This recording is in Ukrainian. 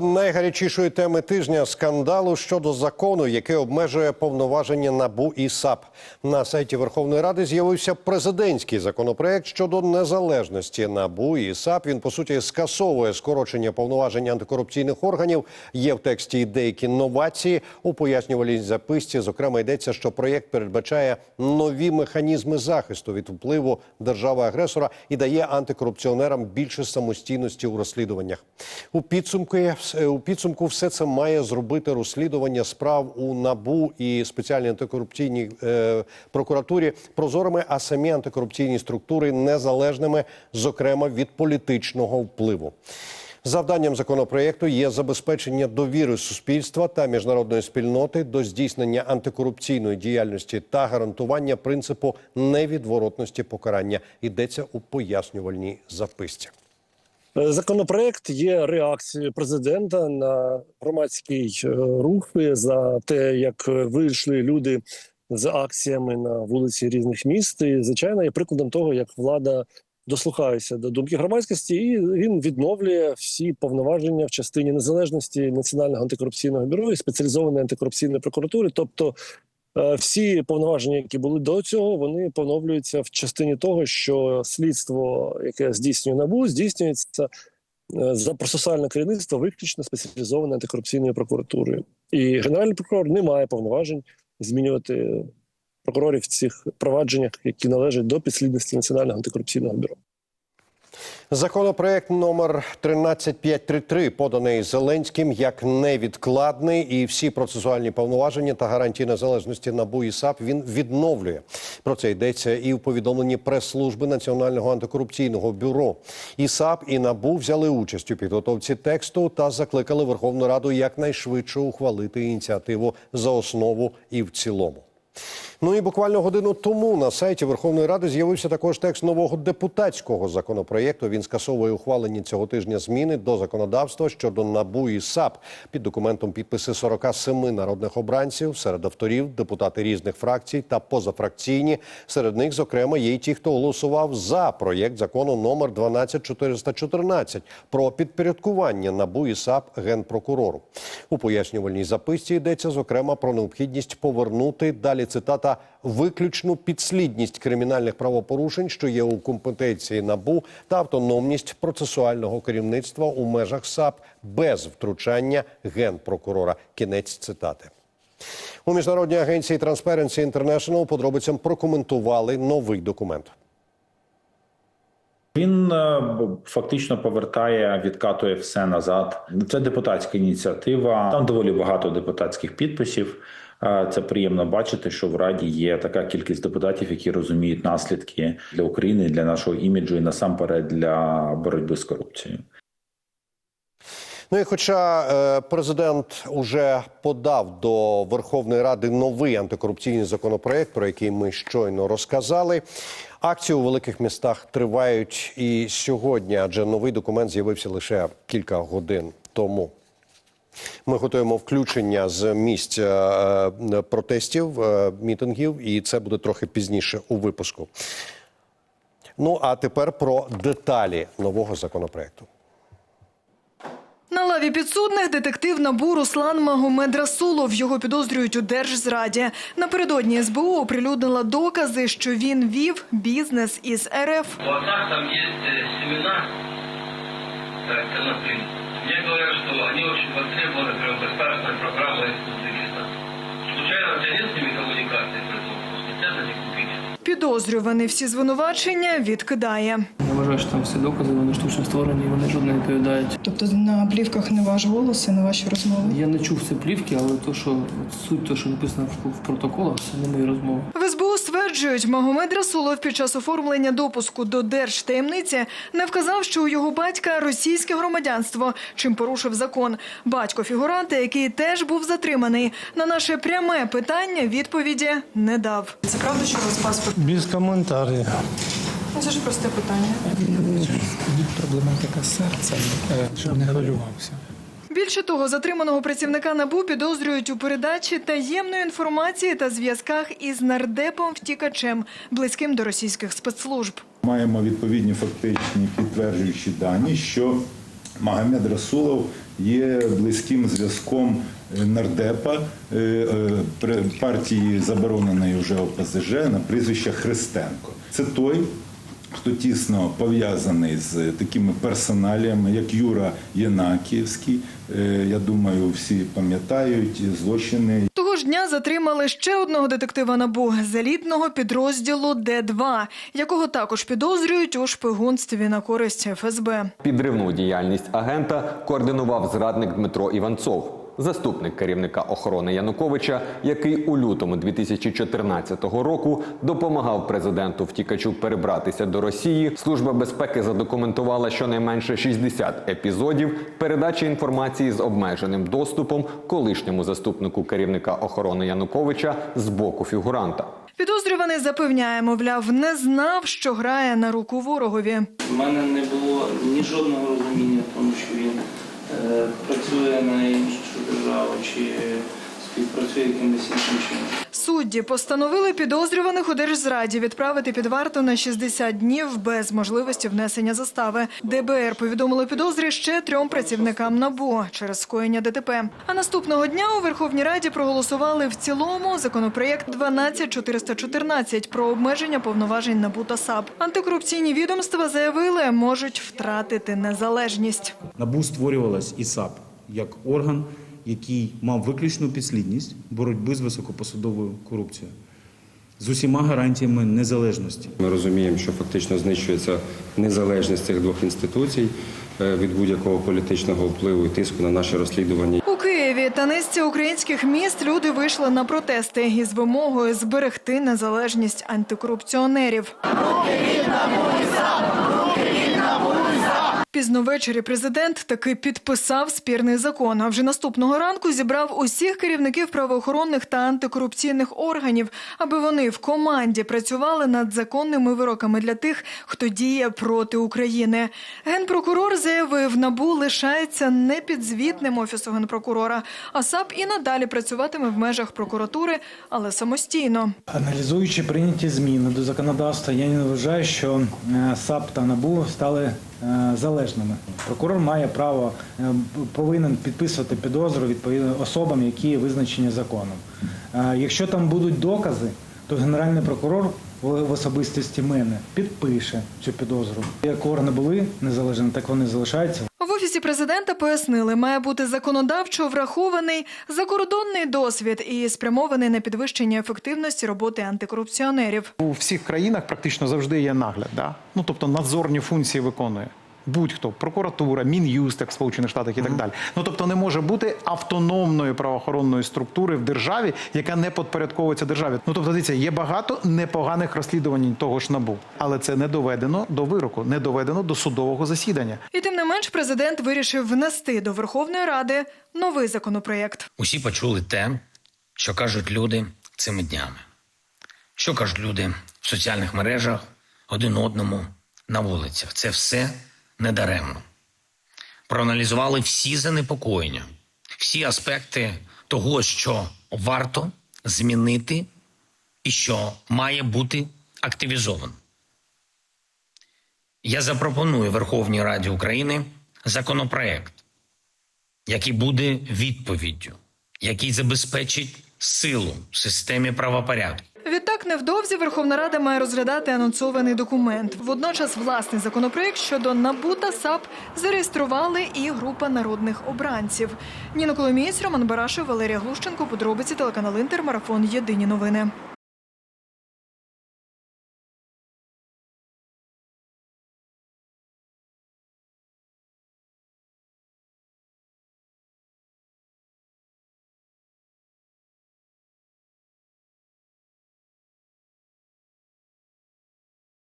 Найгарячішої теми тижня скандалу щодо закону, який обмежує повноваження НАБУ і САП. На сайті Верховної Ради з'явився президентський законопроект щодо незалежності НАБУ і САП. Він по суті скасовує скорочення повноважень антикорупційних органів. Є в тексті і деякі новації у пояснювальній записці. Зокрема, йдеться, що проєкт передбачає нові механізми захисту від впливу держави-агресора і дає антикорупціонерам більше самостійності у розслідуваннях. У підсумку у підсумку все це має зробити розслідування справ у набу і спеціальній антикорупційній е, прокуратурі прозорими, а самі антикорупційні структури незалежними, зокрема від політичного впливу. Завданням законопроекту є забезпечення довіри суспільства та міжнародної спільноти до здійснення антикорупційної діяльності та гарантування принципу невідворотності покарання. Йдеться у пояснювальній записці. Законопроект є реакцією президента на громадський е, рух за те, як вийшли люди з акціями на вулиці різних міст. І звичайно, є прикладом того, як влада дослухається до думки громадськості, і він відновлює всі повноваження в частині незалежності Національного антикорупційного бюро і спеціалізованої антикорупційної прокуратури, тобто. Е, Всі повноваження, які були до цього, вони поновлюються в частині того, що слідство, яке здійснює набу, здійснюється е, за процесуальне керівництво виключно спеціалізованої антикорупційної прокуратури. І генеральний прокурор не має повноважень змінювати прокурорів в цих провадженнях, які належать до підслідності Національного антикорупційного бюро. Законопроект номер 13533 поданий Зеленським як невідкладний, і всі процесуальні повноваження та гарантії незалежності НАБУ і САП він відновлює. Про це йдеться і в повідомленні прес-служби Національного антикорупційного бюро. І САП, і НАБУ взяли участь у підготовці тексту та закликали Верховну Раду якнайшвидше ухвалити ініціативу за основу і в цілому. Ну і буквально годину тому на сайті Верховної Ради з'явився також текст нового депутатського законопроєкту. Він скасовує ухвалені цього тижня зміни до законодавства щодо НАБУ і САП. Під документом підписи 47 народних обранців. Серед авторів депутати різних фракцій та позафракційні. Серед них, зокрема, є й ті, хто голосував за проєкт закону номер 12414 про підпорядкування НАБУ і САП генпрокурору. У пояснювальній записці йдеться зокрема про необхідність повернути далі цитата виключну підслідність кримінальних правопорушень, що є у компетенції набу та автономність процесуального керівництва у межах САП без втручання генпрокурора. Кінець цитати. У міжнародній агенції Transparency International подробицям прокоментували новий документ. Він е, фактично повертає, відкатує все назад. Це депутатська ініціатива. Там доволі багато депутатських підписів. Це приємно бачити, що в Раді є така кількість депутатів, які розуміють наслідки для України, для нашого іміджу і насамперед для боротьби з корупцією. Ну і хоча е, президент уже подав до Верховної Ради новий антикорупційний законопроект, про який ми щойно розказали. Акції у великих містах тривають і сьогодні, адже новий документ з'явився лише кілька годин тому. Ми готуємо включення з місць е, е, протестів, е, мітингів, і це буде трохи пізніше у випуску. Ну а тепер про деталі нового законопроекту. На лаві підсудних детектив НАБУ Руслан Магомед Расулов. Його підозрюють у держзраді. Напередодні СБУ оприлюднила докази, що він вів бізнес із РФ. У отца там э, семена э, конопли. Мне говорят, что они очень востребованы прямо государственной программой Узбекистана. Случайно у тебя нет с ними коммуникации по этому вопросу? Нельзя за них купить? Підозрюваний всі звинувачення відкидає. Я вважаю, що там всі докази вони штучно створені, вони жодно не відповідають. Тобто на плівках не ваш голос і не ваші розмови? Я не чув ці плівки, але то, що суть, то, що написано в, в протоколах, це не мої розмови. В СБУ стверджують, Магомед Расулов під час оформлення допуску до держтаємниці не вказав, що у його батька російське громадянство, чим порушив закон. Батько фігуранта, який теж був затриманий, на наше пряме питання відповіді не дав. Це правда, що у вас паспорт? Без коментарів. Ну, Це ж просте питання. Проблематика серця, е, щоб не хвилювався. Більше того, затриманого працівника НАБУ підозрюють у передачі таємної інформації та зв'язках із нардепом втікачем, близьким до російських спецслужб. Маємо відповідні фактичні підтверджуючі дані, що Магомед Расулов є близьким зв'язком нардепа е, е, партії забороненої вже ОПЗЖ на прізвище Христенко. Це той, хто тісно пов'язаний з такими персоналіями, як Юра Єнакіївський. Е, Я думаю, всі пам'ятають злочини Того ж дня затримали ще одного детектива НАБУ з елітного підрозділу Д2, якого також підозрюють у шпигунстві на користь ФСБ. Підривну діяльність агента координував зрадник Дмитро Іванцов, заступник керівника охорони Януковича, який у лютому 2014 року допомагав президенту втікачу перебратися до Росії. Служба безпеки задокументувала щонайменше 60 епізодів передачі інформації з обмеженим доступом колишньому заступнику керівника охорони Януковича з боку фігуранта. Підозрюваний запевняє, мовляв, не знав, що грає на руку ворогові. У мене не було ні жодного розуміння, тому що він е, працює на іншу державу чи співпрацює якимось іншим чином. Судді постановили підозрюваних у держзраді відправити під варту на 60 днів без можливості внесення застави. ДБР повідомило підозрі ще трьом працівникам НАБУ через скоєння ДТП. А наступного дня у Верховній Раді проголосували в цілому законопроєкт 12414 про обмеження повноважень НАБУ та САП. Антикорупційні відомства заявили, можуть втратити незалежність. НАБУ створювалась і САП як орган, який мав виключну підслідність боротьби з високопосадовою корупцією з усіма гарантіями незалежності. Ми розуміємо, що фактично знищується незалежність цих двох інституцій е, від будь-якого політичного впливу і тиску на наше розслідування. У Києві та низці українських міст люди вийшли на протести із вимогою зберегти незалежність антикорупціонерів. Пізно ввечері президент таки підписав спірний закон. А вже наступного ранку зібрав усіх керівників правоохоронних та антикорупційних органів, аби вони в команді працювали над законними вироками для тих, хто діє проти України. Генпрокурор заявив, набу лишається непідзвітним офісу генпрокурора, а САП і надалі працюватиме в межах прокуратури, але самостійно. Аналізуючи прийняті зміни до законодавства, я не вважаю, що е, САП та НАБУ стали залежними. Прокурор має право, е, повинен підписувати підозру відповідно особам, які визначені законом. Е, Якщо там будуть докази, то генеральний прокурор в особистості мене підпише цю підозру. Як органи були незалежними, так вони залишаються. Офісі президента пояснили, має бути законодавчо врахований закордонний досвід і спрямований на підвищення ефективності роботи антикорупціонерів. У всіх країнах практично завжди є нагляд. Да? Ну тобто надзорні функції виконує. Будь-хто прокуратура, мін'юст, як в Сполучених Штатах і так далі. Ну тобто не може бути автономної правоохоронної структури в державі, яка не підпорядковується державі. Ну тобто, дивіться, є багато непоганих розслідувань того ж набу, але це не доведено до вироку, не доведено до судового засідання. І тим не менш, президент вирішив внести до Верховної Ради новий законопроєкт. Усі почули те, що кажуть люди цими днями. Що кажуть люди в соціальних мережах, один одному на вулицях. Це все недаремно. Проаналізували всі занепокоєння, всі аспекти того, що варто змінити і що має бути активізовано. Я запропоную Верховній Раді України законопроект, який буде відповіддю, який забезпечить силу в системі правопорядку. Відтак, невдовзі Верховна Рада має розглядати анонсований документ. Водночас, власний законопроект щодо НАБУ та САП зареєстрували і група народних обранців. Ніна Коломієць, Роман Барашев, Валерія Глущенко. Подробиці телеканал Інтер. Марафон. Єдині новини.